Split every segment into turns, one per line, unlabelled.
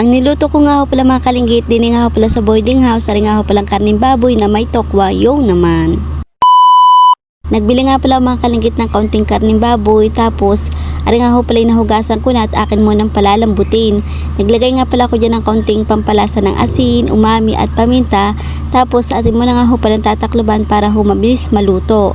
Ang niluto ko nga ho pala mga kalinggit, din nga ho pala sa boarding house, ari nga ho palang karning baboy na may tokwa, yo naman. Nagbili nga pala mga kalinggit ng kaunting karning baboy tapos ari nga ho pala nahugasan ko na at akin mo nang palalambutin. Naglagay nga pala ako dyan ng kaunting pampalasa ng asin, umami at paminta tapos atin mo na nga ho pala tatakloban para ho mabilis maluto.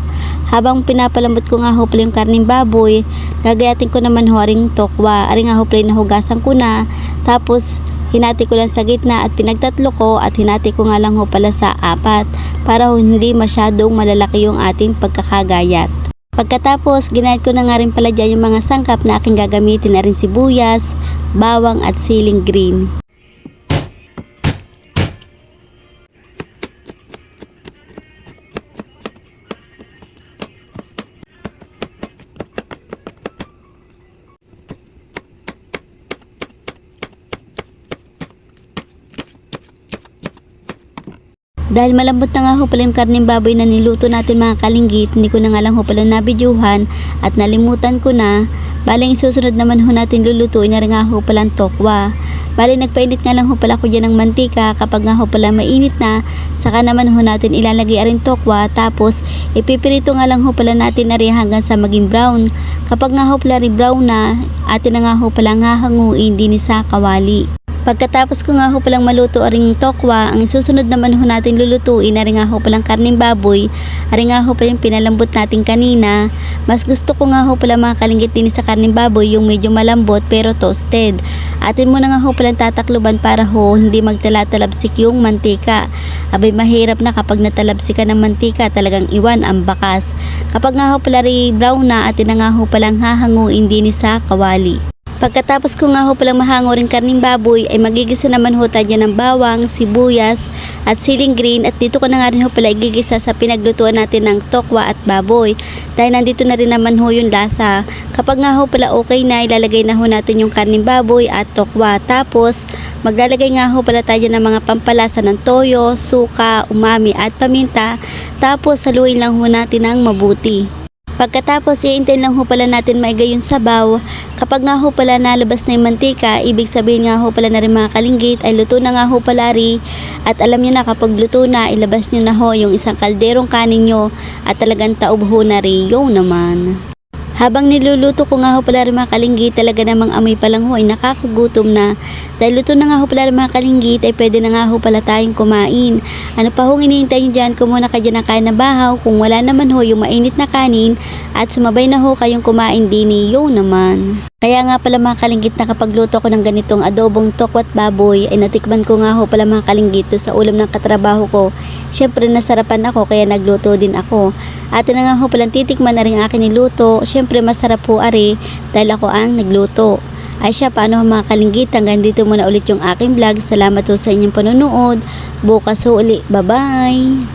Habang pinapalambot ko nga ho pala yung karning baboy, gagayatin ko naman ho ring tokwa. Ari nga ho pala nahugasan ko na tapos hinati ko lang sa gitna at pinagtatlo ko at hinati ko nga lang ho pala sa apat para hindi masyadong malalaki yung ating pagkakagayat. Pagkatapos, ginayat ko na nga rin pala dyan yung mga sangkap na aking gagamitin na rin sibuyas, bawang at siling green. Dahil malambot na nga ho pala yung karning baboy na niluto natin mga kalinggit, hindi ko na nga lang ho pala nabidyuhan at nalimutan ko na. Baling susunod naman ho natin lulutuin na rin nga ho pala ang tokwa. Bali nagpainit nga lang ho pala ko dyan ng mantika kapag nga ho pala mainit na, saka naman ho natin ilalagay aring tokwa tapos ipipirito nga lang ho pala natin na rin hanggang sa maging brown. Kapag nga ho pala rin brown na, atin na nga ho pala hahanguin din sa kawali. Pagkatapos ko nga ho palang maluto aring tokwa, ang susunod naman ho natin lulutuin na rin nga ho palang karning baboy, aring nga ho palang pinalambot natin kanina. Mas gusto ko nga ho pala mga kalinggit din sa karning baboy yung medyo malambot pero toasted. Atin mo nga ho palang tatakluban para ho hindi magtala-talabsik yung mantika. Abay mahirap na kapag natalabsik ka ng mantika talagang iwan ang bakas. Kapag nga ho pala brown na atin na nga ho palang hahanguin din sa kawali. Pagkatapos ko nga ho palang mahango rin karning baboy ay magigisa naman ho tayo ng bawang, sibuyas at siling green at dito ko na nga rin ho pala igigisa sa pinaglutuan natin ng tokwa at baboy dahil nandito na rin naman ho yung lasa. Kapag nga ho pala okay na ilalagay na ho natin yung karning baboy at tokwa tapos maglalagay nga ho pala tayo ng mga pampalasa ng toyo, suka, umami at paminta tapos saluin lang ho natin ng mabuti. Pagkatapos, iintayin lang ho pala natin maigay yung sabaw. Kapag nga ho pala nalabas na yung mantika, ibig sabihin nga ho pala na rin mga kalinggit ay luto na nga ho pala ri. At alam nyo na kapag luto na, ilabas nyo na ho yung isang kalderong kanin nyo at talagang taob ho na rin yung naman. Habang niluluto ko nga ho pala rin mga kalinggit, talaga namang amoy pa lang ho ay nakakagutom na. Dahil luto na nga ho pala rin mga kalinggit, ay pwede na nga ho pala tayong kumain. Ano pa hong iniintay nyo dyan, kung muna kayo na kain na bahaw, kung wala naman ho yung mainit na kanin, at sumabay na ho kayong kumain din yo naman. Kaya nga pala mga kalinggit na kapag luto ko ng ganitong adobong tokwat baboy ay natikman ko nga ho pala mga kalinggit sa ulam ng katrabaho ko. Siyempre nasarapan ako kaya nagluto din ako. Ate na nga ho palang titikman na rin akin niluto. Siyempre masarap po ari dahil ako ang nagluto. Ay siya, paano mga kalinggit? Hanggang dito muna ulit yung aking vlog. Salamat po sa inyong panonood. Bukas ho uli. Bye-bye!